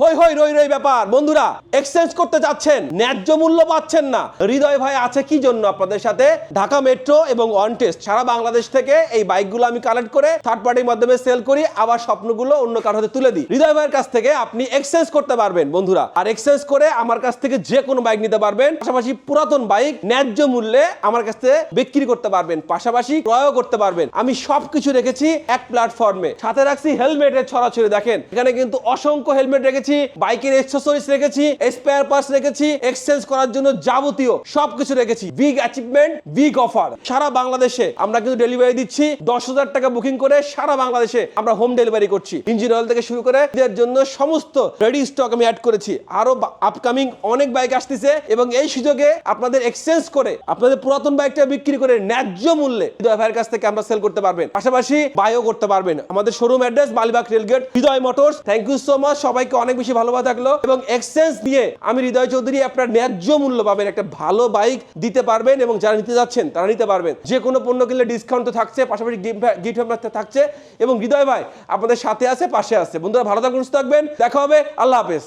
হই হই, রই রই ব্যাপার। বন্ধুরা এক্সচেঞ্জ করতে যাচ্ছেন, ন্যায্য মূল্য পাচ্ছেন না। হৃদয় ভাই আছে কি জন্য আপনাদের সাথে? ঢাকা মেট্রো এবং ওয়ান টেস্ট সারা বাংলাদেশ থেকে এই বাইকগুলো আমি কালেক্ট করে থার্ড পার্টির মাধ্যমে সেল করি, আবার স্বপ্নগুলো অন্য কারও হাতে তুলে দিই। হৃদয় ভাইয়ের কাছ থেকে আপনি এক্সচেঞ্জ করতে পারবেন, বন্ধুরা। আর এক্সচেঞ্জ করে আমার কাছ থেকে যে কোনো বাইক নিতে পারবেন, পাশাপাশি পুরাতন বাইক ন্যায্য মূল্যে আমার কাছ থেকে বিক্রি করতে পারবেন, পাশাপাশি ক্রয়ও করতে পারবেন। আমি সবকিছু রেখেছি এক প্ল্যাটফর্মে সাথে রাখছি হেলমেটের ছড়াছড়ি, দেখেন। এখানে কিন্তু অসংখ্য হেলমেট রেখেছি। বাইকের এক্সেসরিজ রেখেছি স্পেয়ার পার্টস রেখেছি এক্সচেঞ্জ করার জন্য যাবতীয় সবকিছু রেখেছি। বিগ অ্যাচিভমেন্ট বিগ অফার সারা বাংলাদেশে আমরা কিন্তু ডেলিভারি দিচ্ছি, দশ হাজার টাকা বুকিং করে সারা বাংলাদেশে আমরা হোম ডেলিভারি করছি। ইঞ্জিন অয়েল থেকে শুরু করে এদের জন্য সমস্ত রেডি স্টক আমি অ্যাড করেছি। আরও আপকামিং অনেক বাইক আসতেছে এবং এই সুযোগে আপনাদের এক্সচেঞ্জ করে, আপনাদের পুরাতন বাইকটা বিক্রি করে ন্যায্য মূল্যে হৃদয় কাছ থেকে আমরা সেল করতে পারবেন। পাশাপাশি বাইও করতে পারবেন। আমাদের showroom address Malibagh rail gate Hridoy motors thank you so much সবাইকে অনেক বেশি ভালোবা থাকল এবং এক্সচেঞ্জ দিয়ে আমি হৃদয় চৌধুরী আপনার ন্যায্য মূল্য পাবেন একটা ভালো বাইক দিতে পারবেন এবং যারা নিতে যাচ্ছেন, তারা নিতে পারবেন। যে কোনো পণ্য কিনলে ডিসকাউন্ট তো থাকছে, পাশাপাশি গিফট হ্যাম্পার থাকছে এবং হৃদয় ভাই আপনাদের সাথে আছে, পাশে আছে। বন্ধুরা, ভালো থাকুন, সুস্থ থাকবেন। দেখা হবে, আল্লাহ হাফেজ।